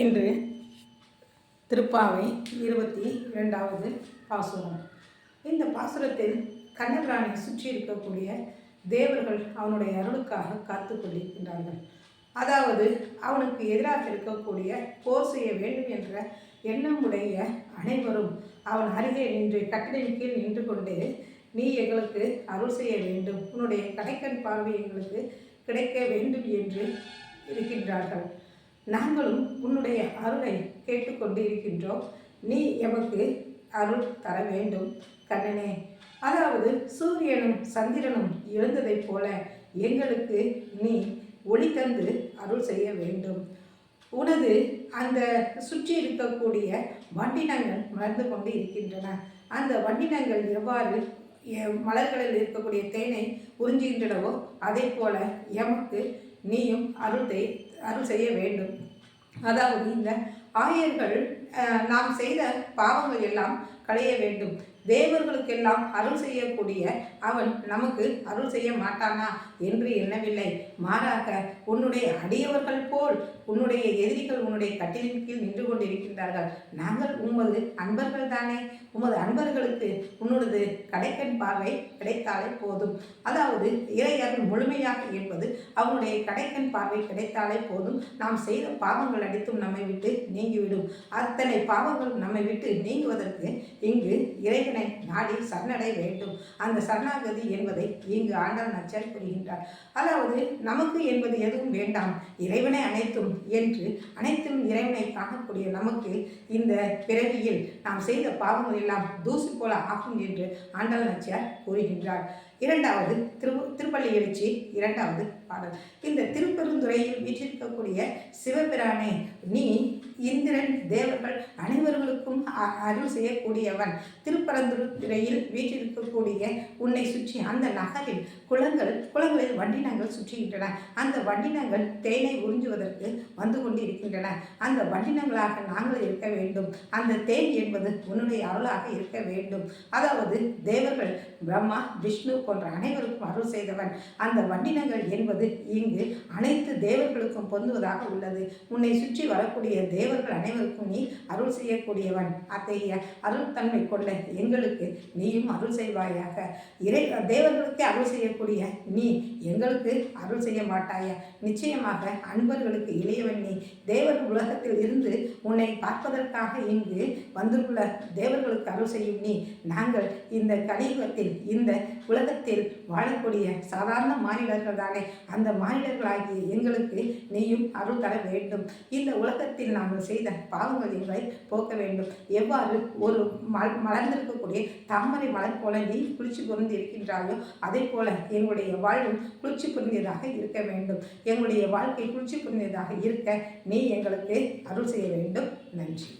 இன்று திருப்பாவை இருபத்தி இரண்டாவது பாசுரம். இந்த பாசுரத்தில் கண்ணபிரானை சுற்றி இருக்கக்கூடிய தேவர்கள் அவனுடைய அருளுக்காக காத்து கொண்டிருக்கின்றார்கள். அதாவது அவனுக்கு எதிராக இருக்கக்கூடிய போர் செய்ய வேண்டும் என்ற எண்ணம் உடைய அனைவரும் அவன் அருகே நின்று கட்டளின் கீழ் நின்று கொண்டு நீ எங்களுக்கு அருள் செய்ய வேண்டும். உன்னுடைய கடைக்கண் பார்வை எங்களுக்கு கிடைக்க வேண்டும் என்று இருக்கின்றார்கள். நாங்களும் உன்னுடைய அருளை கேட்டுக்கொண்டு இருக்கின்றோம் நீ எமக்கு அருள் தர வேண்டும் கண்ணனே. அதாவது சூரியனும் சந்திரனும் எழுந்ததைப் போல எங்களுக்கு நீ ஒளி தந்து அருள் செய்ய வேண்டும். உனது அந்த சுற்றி இருக்கக்கூடிய வண்டினங்கள் மலர்ந்து கொண்டு இருக்கின்றன அந்த வண்டினங்கள் எவ்வாறு மலர்களில் இருக்கக்கூடிய தேனை உறிஞ்சுகின்றனவோ அதே போல எமக்கு நீயும் அருள் அருள் செய்ய வேண்டும். அதாவது இந்த ஆயர்கள் நாம் செய்த பாவங்கள் எல்லாம் களைய வேண்டும். தேவர்களுக்கெல்லாம் அருள் செய்யக்கூடிய அவன் நமக்கு அருள் செய்ய மாட்டானா என்று எண்ணவில்லை. மாறாக உன்னுடைய அடியவர்கள் போல் உன்னுடைய எதிரிகள் உன்னுடைய கட்டிலின் கீழ் நின்று கொண்டிருக்கின்றார்கள். நாங்கள் உமது அன்பர்கள் தானே உமது அன்பர்களுக்கு உன்னோடது கடைக்கண் பார்வை கிடைத்தாலே போதும். அதாவது இறையர்கள் முழுமையாக என்பது அவனுடைய கடைக்கண் பார்வை கிடைத்தாலே போதும். நாம் செய்த பாவங்கள் அடித்தும் நம்மை விட்டு நீங்கிவிடும். அத்தனை பாவங்கள் நம்மை விட்டு நீங்குவதற்கு இங்கு இறை இறைவனை நாடி சரணடை வேண்டும். அந்த சரணாகதி என்பதை இங்கு ஆண்டாள் நச்சார் புரிகின்றார் அதாவது நமக்கு என்பது எதுவும் வேண்டாம். இறைவனை அனைத்தும் என்று அனைத்தும் இறைவனை காணக்கூடிய நமக்கு இந்த பிறவியில் நாம் செய்த பாவங்கள் எல்லாம் தூசி போல ஆகும் என்று ஆண்டாள் நச்சியார் கூறுகின்றார். இரண்டாவது திரு திருப்பள்ளி எழுச்சி இரண்டாவது பாடல். இந்த திருப்பெருந்துறையில் வீற்றிருக்கக்கூடிய சிவபிரானே நீ இந்திரன் தேவர்கள் அனைவர்களுக்கும் அருள் செய்யக்கூடியவன். திருப்பரந்துறையில் வீற்றிருக்கக்கூடிய உன்னை சுற்றி அந்த நகரில் குளங்கள் குளங்களில் வண்டினங்கள் சுற்றுகின்றன. அந்த வண்டினங்கள் தேனை உறிஞ்சுவதற்கு வந்து கொண்டிருக்கின்றன. அந்த வண்டினங்களாக நாங்கள் இருக்க வேண்டும். அந்த தேன் என்பது உன்னுடைய அருளாக இருக்க வேண்டும். அதாவது தேவர்கள் பிரம்மா விஷ்ணு போன்ற அனைவருக்கும் அருள் செய்தவன். அந்த வண்டினங்கள் என்பது இங்கு அனைத்து தேவர்களுக்கும் பொந்துவதாக உள்ளது. உன்னை சுற்றி வரக்கூடிய தேவர்கள் அனைவருக்கும் நீ அருள் செய்யக்கூடியவன். அத்தகைய அருள் தன்மை கொண்ட எங்களுக்கு நீயும் அருள் செய்வாயாக. இறை தேவர்களுக்கே அருள் செய்யக்கூடிய நீ எங்களுக்கு அருள் செய்ய மாட்டாயா? நிச்சயமாக அன்பர்களுக்கு இளையவன் நீ. தேவர் உலகத்தில் இருந்து உன்னை பார்ப்பதற்காக இங்கு வந்துள்ள தேவர்களுக்கு அருள் செய்யும் நீ. நாங்கள் இந்த கலியுகத்தில் இந்த உலகத்தில் வாழக்கூடிய சாதாரண மாநிலர்கள் தானே. அந்த மாநிலர்களாகிய எங்களுக்கு நீயும் அருள் தர வேண்டும். இந்த உலகத்தில் நாங்கள் செய்த பாவங்கள் எங்களை போக்க வேண்டும். எவ்வாறு ஒரு மல மலர்ந்திருக்கக்கூடிய தாமரை மலர் போல நீ குளிர்ச்சி புரிந்து இருக்கின்றாயோ அதே போல எங்களுடைய வாழ்வும் குளிர்ச்சி பொருந்தியதாக இருக்க வேண்டும். எங்களுடைய வாழ்க்கை குளிர்ச்சி பொருந்தியதாக இருக்க நீ எங்களுக்கு அருள் செய்ய வேண்டும். நன்றி.